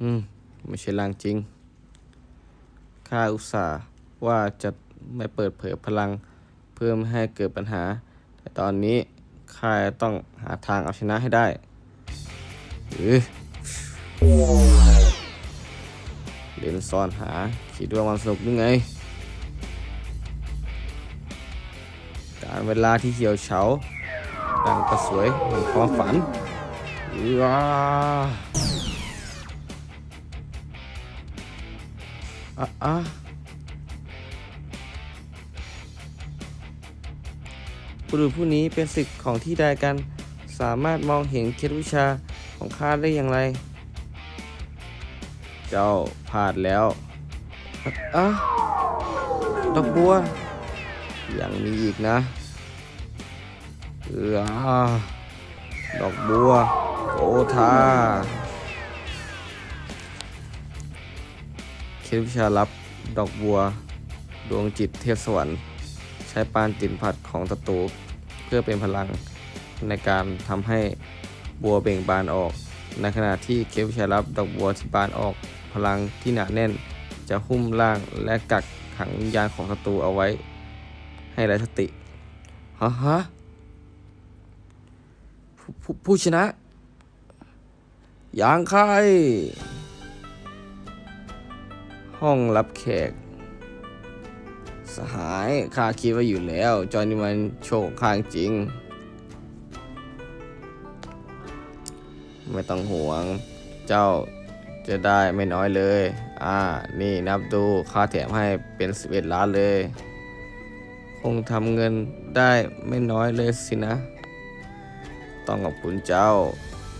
อืม ไม่ใช่ลางจริง ข้าอุตส่าห์ว่าจะไม่เปิดเผยพลัง เพื่อไม่ให้เกิดปัญหา แต่ตอนนี้ข้าต้องหาทางเอาชนะให้ได้เออเรียนซ่อนหา คิดว่ามันสนุกยังไง การเวลาที่เหี่ยวเฉาดังกระสวยเหมือนความฝันว้า อะอะบุรุษผู้นี้เป็นศิษย์ของที่ใดกัน สามารถมองเห็นเคล็ดวิชาของข้าได้อย่างไร เจ้าพลาดแล้วอะอะดอกบัว ยังมีอีกนะเออดอกบัว โอทา เคลวิชาลับ ดอกบัว ดวงจิตเทพสวรรค์ ใช้ปานจินผัดของศัตรูเพื่อเป็นพลังในการทำให้บัวเบ่งบานออก ในขณะที่เคลวิชาลับ ดอกบัวที่บานออกพลังที่หนาแน่น จะหุ้มร่างและกักขังวิญญาณของศัตรูเอาไว้ ให้ไร้สติฮะฮะผู้ผู้ผู้ชนะ อย่างใคร ห้องรับแขก สหายข้าคิดว่าอยู่แล้ว จอนี่มันโชคข้างจริง ไม่ต้องห่วง เจ้าจะได้ไม่น้อยเลย อ่า นี่นับดูค่าแถมให้เป็น 11 ล้านเลย คงทำเงินได้ไม่น้อยเลยสินะ ต้องขอบคุณเจ้า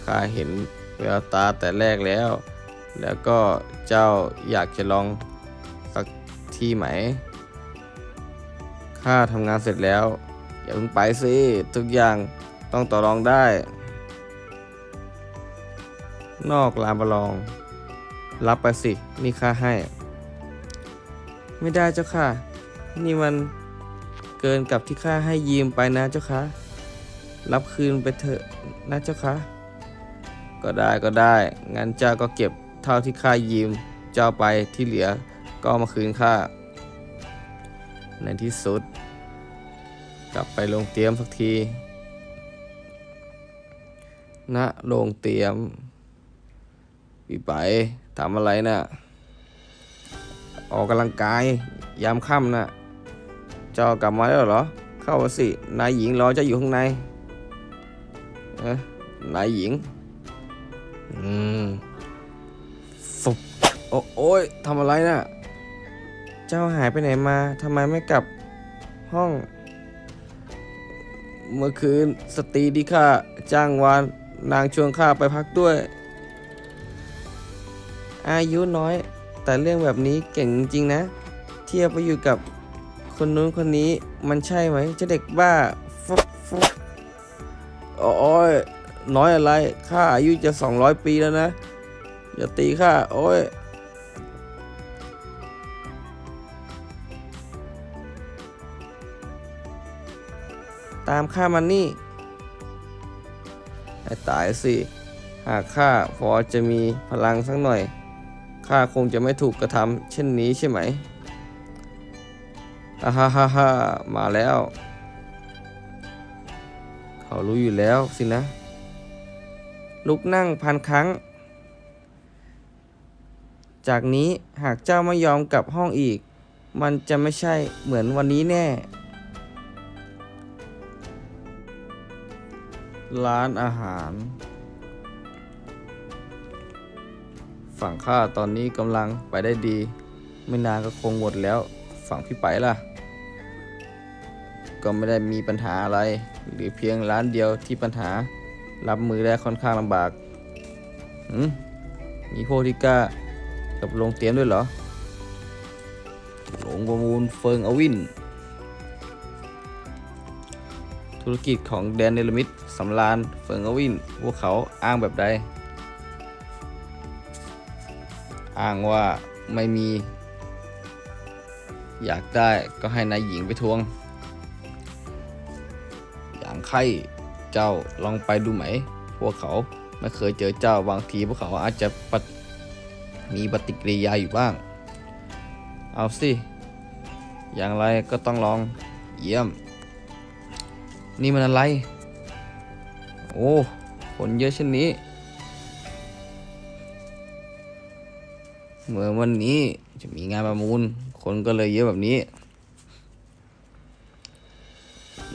ข้าเห็นแววตาแต่แรกแล้ว แล้วก็เจ้าอยากจะลองสักที่ไหม ข้าทำงานเสร็จแล้ว อย่าเพิ่งไปสิ ทุกอย่างต้องต่อรองได้ นอกลานประลอง รับไปสิ นี่ข้าให้ ไม่ได้เจ้าค่ะ นี่มันเกินกับที่ข้าให้ยืมไปนะเจ้าค่ะ รับคืนไปเถอะนะเจ้าคะก็ได้ก็ได้ งั้นเจ้าก็เก็บ เท่าที่ข้ายืมเจ้าไปที่เหลือก็มาคืนข้า ในที่สุด กลับไปโรงเตรียมสักทีณโรงเตรียมพี่ไปทำอะไรนะ่ะ ออกกำลังกายยามค่ำน่ะ เจ้ากลับมาแล้วเหรอ เข้ามาสิ นายหญิงรอเจ้าอยู่ข้างในเอ๊ะนายหญิง อืม โอโอ้ยทำอะไรนะ่ะ เจ้าหายไปไหนมาทำไมไม่กลับห้อง เมื่อคืนสตรีที่ข้าจ้างวานนางชวนข้าไปพักด้วย อายุน้อย แต่เรื่องแบบนี้เก่งจริงนะ เทียบไปอยู่กับคนนู้นคนนี้มันใช่ไหมเจะเด็กบ้าฟุบฟุบโอ้ยน้อยอะไร ข้าอายุจะสองร้อยปีแล้วนะ อย่าตีข้า โอ้ย ตามข้ามันนี่ให้ตายสิ หากข้าพอจะมีพลังสักหน่อย ข้าคงจะไม่ถูกกระทำเช่นนี้ใช่ไหมฮ่าฮ่าฮ่าฮ่ามาแล้ว เขารู้อยู่แล้วสินะ ลุกนั่งพันครั้ง จากนี้หากเจ้าไม่ยอมกลับห้องอีก มันจะไม่ใช่เหมือนวันนี้แน่ ร้านอาหาร ฝั่งข้าตอนนี้กำลังไปได้ดี ไม่นานก็คงหมดแล้ว ฝั่งพี่ไปล่ะ ก็ไม่ได้มีปัญหาอะไร หรือเพียงร้านเดียวที่ปัญหา รับมือได้ค่อนข้างลำบากหืมมีพวกที่กล้ากับโรงเตียมด้วยเหรอโรงประมูลเฟิงอวิน ธุรกิจของแดนเนลมิดสำรานเฟิงอวินพวกเขาอ้างแบบใด อ้างว่าไม่มี อยากได้ก็ให้นายหญิงไปทวง อย่างใครเจ้าลองไปดูไหม พวกเขาไม่เคยเจอเจ้าบางทีพวกเขาอาจจะมีปฏิกิริยาอยู่บ้าง เอาสิ อย่างไรก็ต้องลองเยี่ยม นี่มันอะไร โอ้คนเยอะเช่นนี้เมื่อวันนี้จะมีงานประมูล คนก็เลยเยอะแบบนี้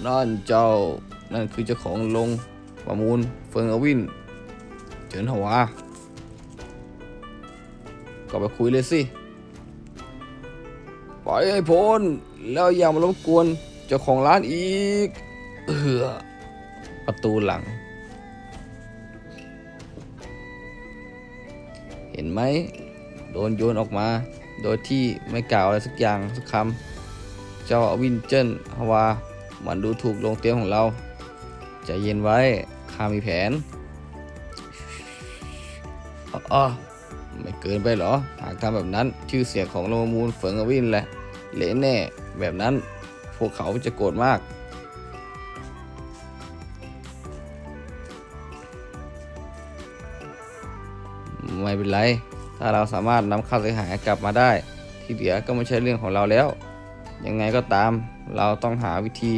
นั่นเจ้า นั่นคือเจ้าของลงประมูล เฟิงอวิน เจินหวาก็ไปคุยเลยสิ ปล่อยให้พ้น แล้วอย่ามารบกวน เจ้าของร้านอีก เออประตูหลัง เห็นไหม โดนโยนออกมา โดยที่ไม่กล่าวอะไรสักอย่างสักคำ เจ้าวินเจนฮาวา มันดูถูกลงเตียงของเราใจเย็นไว้ข้ามีแผนอ๋อไม่เกินไปหรอ หากทำแบบนั้นชื่อเสียงของโลงมูลเฟิงอวินแหละเละแน่แบบนั้น พวกเขาจะโกรธมาก เป็นไร ถ้าเราสามารถนำค่าเสียหายกลับมาได้ ที่เหลือก็ไม่ใช่เรื่องของเราแล้ว ยังไงก็ตาม เราต้องหาวิธี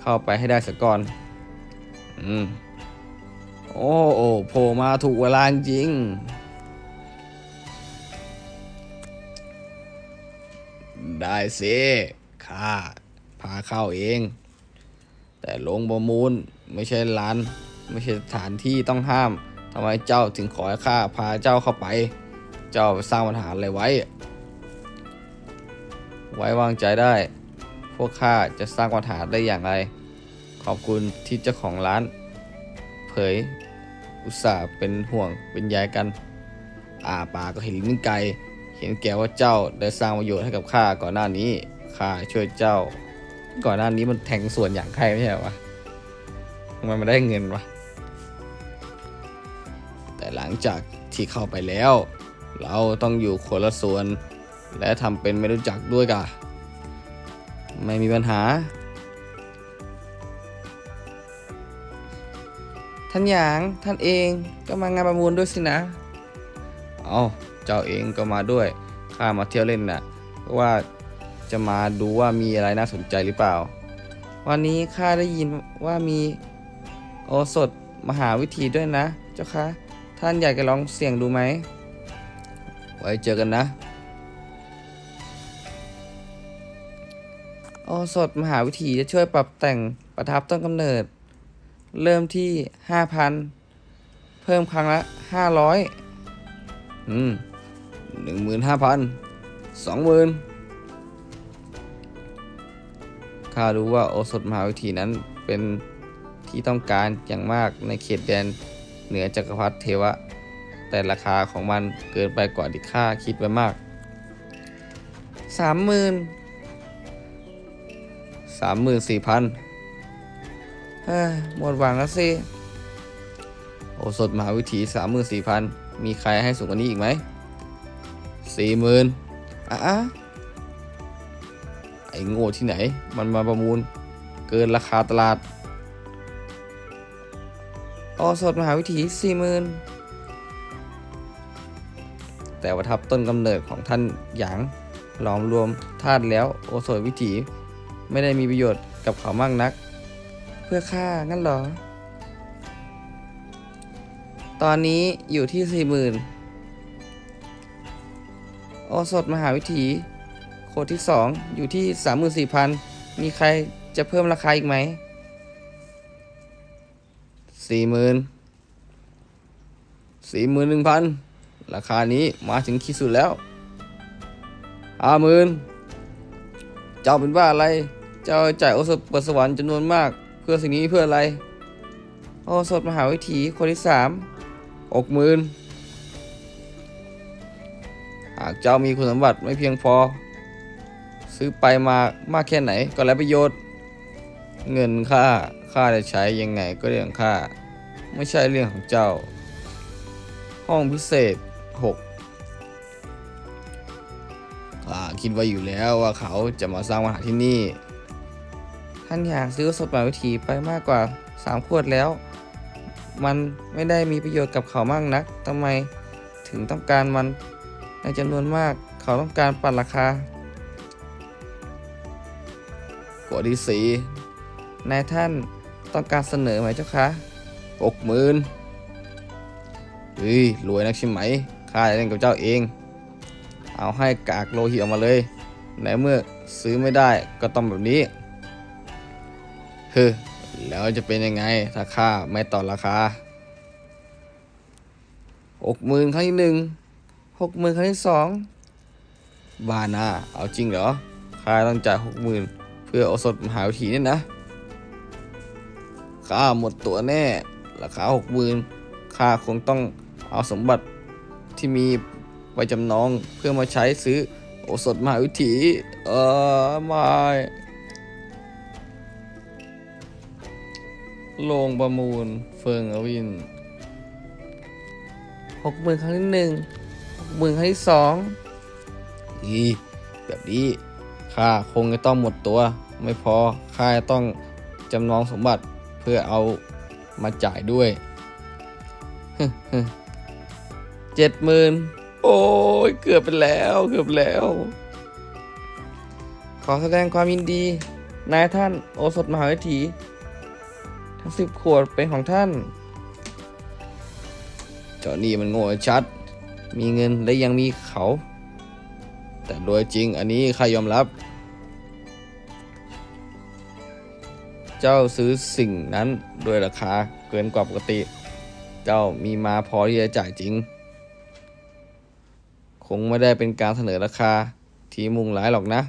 เข้าไปให้ได้สักก่อน อืม โอ้โอ้โผล่มาถูกเวลาจริงได้สิข้าพาเข้าเอง แต่ลงประมูลไม่ใช่ร้าน ไม่ใช่สถานที่ต้องห้าม ทำไมเจ้าถึงขอให้ข้าพาเจ้าเข้าไป เจ้าสร้างปัญหาอะไรไว้ ไว้วางใจได้ พวกข้าจะสร้างปัญหาได้อย่างไร ขอบคุณที่เจ้าของร้าน เผยอุตส่าห์เป็นห่วงเป็นใยกันอาปาก็เห็นลิ้นไกลเห็นแก่ว่าเจ้าได้สร้างประโยชน์ให้กับข้าก่อนหน้านี้ข้าช่วยเจ้า ก่อนหน้านี้มันแทงส่วนอย่างใครไม่ใช่หรอวะทำไมมันได้เงินวะ หลังจากที่เข้าไปแล้ว เราต้องอยู่คนละส่วน และทำเป็นไม่รู้จักด้วยกะไม่มีปัญหา ท่านหยางท่านเองก็มางานประมูลด้วยสินะ เอาเจ้าเองก็มาด้วย ข้ามาเที่ยวเล่นน่ะว่าจะมาดูว่ามีอะไรน่าสนใจหรือเปล่า วันนี้ข้าได้ยินว่ามีโอสถมหาวิธีด้วยนะ เจ้าคะ ท่านอยากจะลองเสี่ยงดูไหม ไว้เจอกันนะ โอสถมหาวิถีจะช่วยปรับแต่งประทับต้นกำเนิด เริ่มที่ 5,000 เพิ่มครั้งละ 500 อืมหนึ่งหมื่นห้าพันสองหมื่นข้ารู้ว่าโอสถมหาวิถีนั้นเป็นที่ต้องการอย่างมากในเขตแดน เหนือจักรพรรดิเทวะ แต่ราคาของมันเกินไปกว่าที่ข้าคิดไว้มากสามหมื่นสามหมื่นสี่พันเฮ้ยหมดหวังแล้วสิ โอสถมหาวิถีสามหมื่นสี่พันมีใครให้สูงกว่านี้อีกไหมสี่หมื่นอะอไอ้โง่ที่ไหน มันมาประมูล เกินราคาตลาด อสถมหาวิถีสี่หมื่นแต่ว่าทับต้นกำเนิดของท่านหยางหลอมรวมธาตุแล้วโอสถวิถี ไม่ได้มีประโยชน์กับเขามากนัก เพื่อค่างั้นหรอ ตอนนี้อยู่ที่สี่หมื่นโอสถมหาวิถีโคดที่สองอยู่ที่สามหมื่นสี่พันมีใครจะเพิ่มราคาอีกไหม สี่หมื่นสี่หมื่นหนึ่งพันราคานี้มาถึงขีดสุดแล้วห้าหมื่นเจ้าเป็นว่าอะไร เจ้าจ่ายโอสถเปิดสวรรค์จำนวนมาก เพื่อสิ่งนี้เพื่ออะไร โอสถมหาวิถีคนที่สามหกหมื่นหากเจ้ามีคุณสมบัติไม่เพียงพอ ซื้อไปมามากแค่ไหนก็แล้วประโยชน์ เงินค่าค่าจะใช้ยังไงก็เรื่องค่า ไม่ใช่เรื่องของเจ้า ห้องพิเศษ6ข้าคิดไว้อยู่แล้วว่าเขาจะมาสร้างปัญหาที่นี่ ท่านอยากซื้อสดใหม่วิถีไปมากกว่า 3 ขวดแล้ว มันไม่ได้มีประโยชน์กับเขามากนักทำไมถึงต้องการมันในจำนวนมากเขาต้องการปัดราคาขวดที่สี นายท่านต้องการเสนอไหมเจ้าคะหกหมื่นเฮ้ยรวยนักใช่ไหมข้าจะเล่นกับเจ้าเอง เอาให้กากโลหิตออกมาเลยในเมื่อซื้อไม่ได้ก็ต้องแบบนี้เฮ้ยแล้วจะเป็นยังไงถ้าข้าไม่ต่อราคาหกหมื่นครั้งที่หนึ่งหกหมื่นครั้งที่สองบานาเอาจริงเหรอข้าต้องจ่ายหกหมื่นเพื่อเอาสดมหาวิถีเนี่ยนะ ข้าหมดตัวแน่ ราคาหกหมื่นข้าคงต้องเอาสมบัติที่มีไว้จำนองเพื่อมาใช้ซื้อโอสถมหาวิถีเออไม่ลงประมูลเฟิงอวินหกหมื่นครั้งที่หนึ่งหกหมื่นครั้งที่สองอีแบบนี้ข้าคงจะต้องหมดตัว ไม่พอข้าจะต้องจำนองสมบัติ เพื่อเอามาจ่ายด้วยเจ็ดหมื่นโอ้ยเกือบไปแล้วเกือบแล้ว ขอแสดงความยินดี นายท่านโอสถมหาวิถีทั้งสิบขวดเป็นของท่าน เจ้านี่มันโง่ชัด มีเงินและยังมีเขา แต่โดยจริงอันนี้ข้ายอมรับ เจ้าซื้อสิ่งนั้นด้วยราคาเกินกว่าปกติ เจ้ามีมาพอที่จะจ่ายจริง คงไม่ได้เป็นการเสนอราคาที่มุ่งร้ายหรอกนะ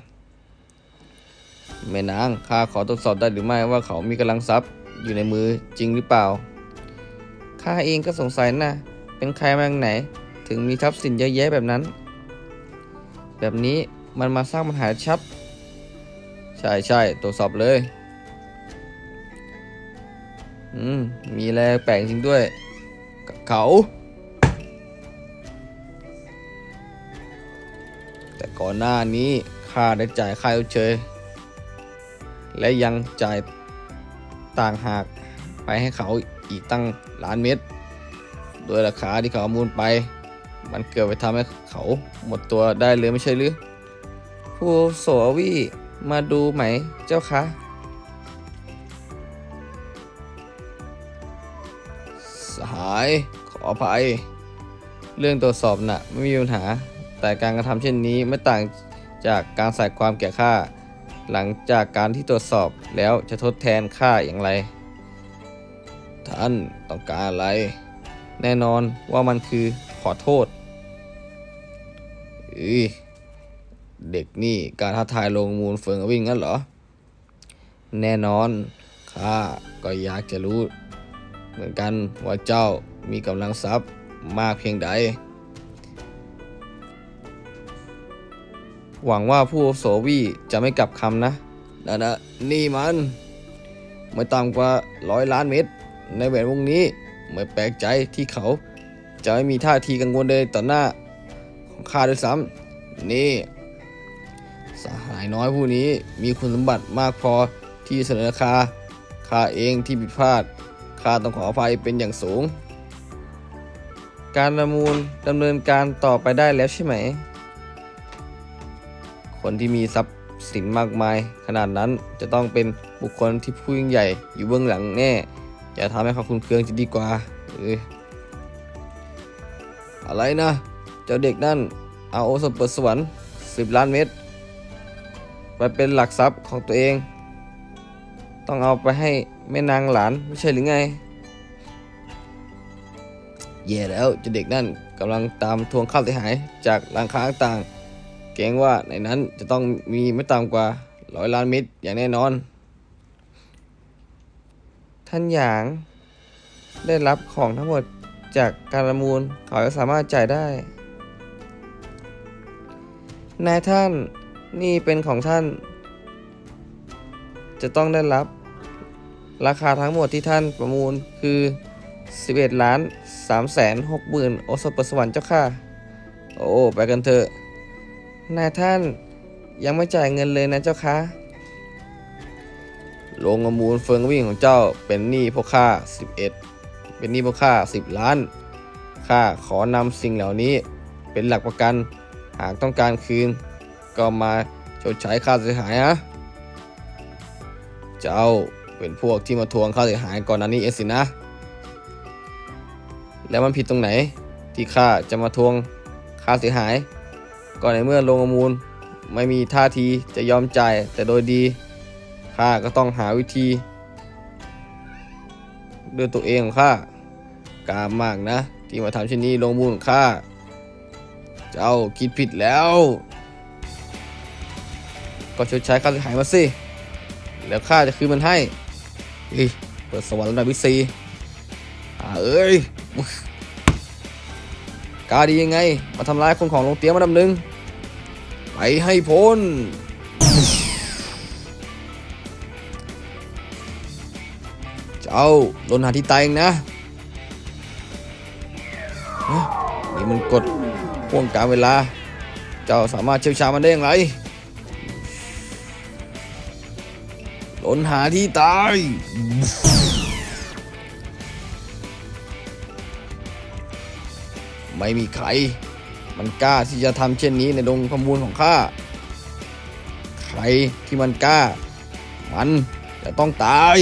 แม่นางข้าขอตรวจสอบได้หรือไม่ว่าเขามีกำลังทรัพย์อยู่ในมือจริงหรือเปล่าข้าเองก็สงสัยนะ เป็นใครมาจากไหน ถึงมีทรัพย์สินเยอะแยะแบบนั้น แบบนี้มันมาสร้างปัญหาชัดใช่ใช่ตรวจสอบเลย อืม มีอะไรแปลกจริงด้วย เขา แต่ก่อนหน้านี้ข้าได้จ่ายค่าเชยและยังจ่ายต่างหากไปให้เขาอีกตั้งล้านเม็ด โดยราคาที่เขามูลไป มันเกือบไปทำให้เขาหมดตัวได้เลยไม่ใช่หรือผู้โสวีมาดูไหมเจ้าคะ สหาย ขออภัย เรื่องตรวจสอบน่ะไม่มีปัญหา แต่การกระทำเช่นนี้ไม่ต่างจากการใส่ความแก่ค่าหลังจากการที่ตรวจสอบแล้วจะทดแทนค่าอย่างไร ท่านต้องการอะไร แน่นอนว่ามันคือขอโทษอีเด็กนี่การท้าทายลงมูลเฟิงวิ่งงั้นเหรอ แน่นอนข้าก็อยากจะรู้ เหมือนกันว่าเจ้ามีกำลังทรัพย์มากเพียงใด หวังว่าผู้อาวุโสวีจะไม่กลับคำนะนั่นนะนี่มัน ไม่ต่ำกว่าร้อยล้านเม็ดในแหวนวงนี้ไม่แปลกใจที่เขาจะไม่มีท่าทีกังวลเลยต่อหน้าของข้าด้วยซ้ำนี่สหายน้อยผู้นี้มีคุณสมบัติมากพอที่เสนอราคาข้าเองที่ผิดพลาด ข้าต้องขออภัยเป็นอย่างสูง การประมูลดำเนินการต่อไปได้แล้วใช่ไหม คนที่มีทรัพย์สินมากมาย ขนาดนั้นจะต้องเป็นบุคคลที่ผู้ยิ่งใหญ่อยู่เบื้องหลังแน่ อย่าทำให้เขาคุณเคืองจะดีกว่าเอออะไรนะ เจ้าเด็กนั่นเอาโอสถเปิดสวรรค์สิบล้านเม็ดไปเป็นหลักทรัพย์ของตัวเอง ต้องเอาไปให้ แม่นางหลานไม่ใช่หรือไงแย่แล้วจ้าเด็กนั่นกำลังตามทวงค่าเสียหายจากร้านค้าต่างเกรงว่าในนั้นจะต้องมีไม่ต่ำกว่าร้อยล้านเม็ดอย่างแน่นอน ท่านหยางได้รับของทั้งหมดจากการประมูลเขาจะสามารถจ่ายได้ นายท่านนี่เป็นของท่าน จะต้องได้รับ ราคาทั้งหมดที่ท่านประมูลคือ 11 ล้าน3แสน6หมื่นโอสถเปิดสวรรค์เจ้าค่ะ โอ้ไปกันเถอะนายท่านยังไม่จ่ายเงินเลยนะเจ้าคะโรงมูลเฟิงวิ่งของเจ้าเป็นหนี้พวกข้า11 เป็นหนี้พวกข้า10 ล้านข้าขอนำสิ่งเหล่านี้เป็นหลักประกัน หากต้องการคืน ก็มาชดใช้ค่าเสียหายนะ เจ้า เป็นพวกที่มาทวงค่าเสียหายก่อนหน้านี้เองสินะ แล้วมันผิดตรงไหนที่ข้าจะมาทวงค่าเสียหายก็ในเมื่อลงประมูลไม่มีท่าทีจะยอมจ่ายแต่โดยดีข้าก็ต้องหาวิธีด้วยตัวเองของข้ากล้ามากนะ ที่มาทำเช่นนี้ลงมูลข้าเจ้าคิดผิดแล้ว ก็ชดใช้ค่าเสียหายมาสิ แล้วข้าจะคืนมันให้ เฮ้ยเปิดสวรรค์ระดับวิสีอ่าเอ้ยกาดียังไง มาทำร้ายคนของโรงเตี้ยมาดำหนึ่งไปให้พ้นเจ้าโดนหาที่ตายเองนะเอ๊ะนี่มันกดพ่วงการเวลา เจ้าสามารถเชี่ยวชาญมันได้อย่างไร ล้นหาที่ตาย ไม่มีใคร มันกล้าที่จะทำเช่นนี้ในดงขมูลของข้า ใครที่มันกล้า มันจะต้องตาย